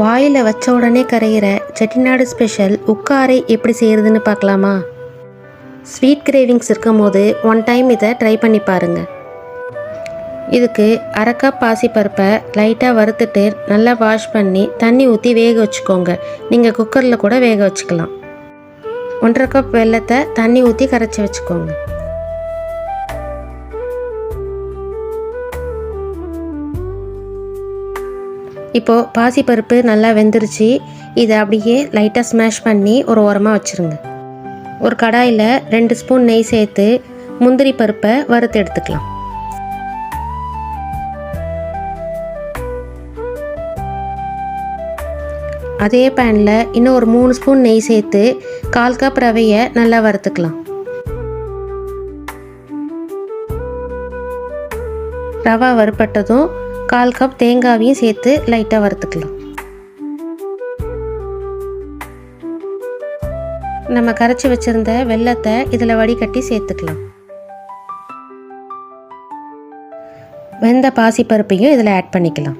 வாயில் வச்ச உடனே கரையிற செட்டிநாடு ஸ்பெஷல் உக்காரை எப்படி செய்கிறதுன்னு பார்க்கலாமா? ஸ்வீட் கிரேவிங்ஸ் இருக்கும் போது ஒன் டைம் இதை ட்ரை பண்ணி பாருங்கள் இதுக்கு அரை கப் பாசிப்பருப்பை லைட்டாக வறுத்துட்டு நல்லா வாஷ் பண்ணி தண்ணி ஊற்றி வேக வச்சுக்கோங்க. நீங்கள் குக்கரில் கூட வேக வச்சுக்கலாம். ஒன்றரை கப் வெல்லத்தை தண்ணி ஊற்றி கரைச்சி வச்சுக்கோங்க. இப்போது பாசிப்பருப்பு நல்லா வெந்துருச்சு. இதை அப்படியே லைட்டாக ஸ்மாஷ் பண்ணி ஒரு ஓரமாக வச்சுருங்க. ஒரு கடாயில் ரெண்டு ஸ்பூன் நெய் சேர்த்து முந்திரி பருப்பை வறுத்து எடுத்துக்கலாம். அதே பேனில் இன்னும் ஒரு மூணு ஸ்பூன் நெய் சேர்த்து கால் கப் ரவையை நல்லா வறுத்துக்கலாம். ரவா வறுப்பட்டதும் கால் கப் தேங்காவையும் சேர்த்து லைட்டாக வறுத்துக்கலாம். நம்ம கரைச்சி வச்சிருந்த வெல்லத்தை இதில் வடிகட்டி சேர்த்துக்கலாம். வெந்த பாசிப்பருப்பையும் இதில் ஆட் பண்ணிக்கலாம்.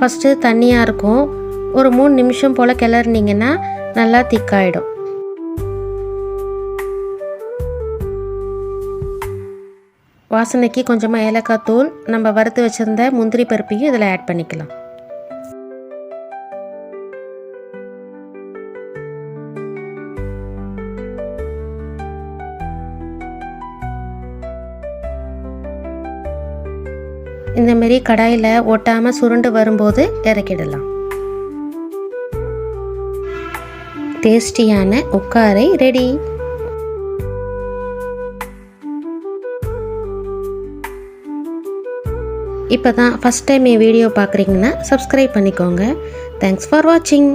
ஃபஸ்ட்டு தண்ணியாக இருக்கும். ஒரு மூணு நிமிஷம் போல் கிளறினீங்கன்னா நல்லா திக்காயிடும். வாசனைக்கு கொஞ்சமாக ஏலக்காய் தூள் நம்ம வறுத்து வச்சுருந்த முந்திரி பருப்பையும் இதில் ஆட் பண்ணிக்கலாம். இந்த மாரி கடாயில் ஒட்டாமல் சுருண்டு வரும்போது இறக்கிடலாம். டேஸ்டியான உக்காரை ரெடி. இப்போ தான் ஃபஸ்ட் டைம் என் வீடியோ பார்க்குறீங்கன்னா சப்ஸ்கிரைப் பண்ணிக்கோங்க. தேங்க்ஸ் ஃபார் வாட்சிங்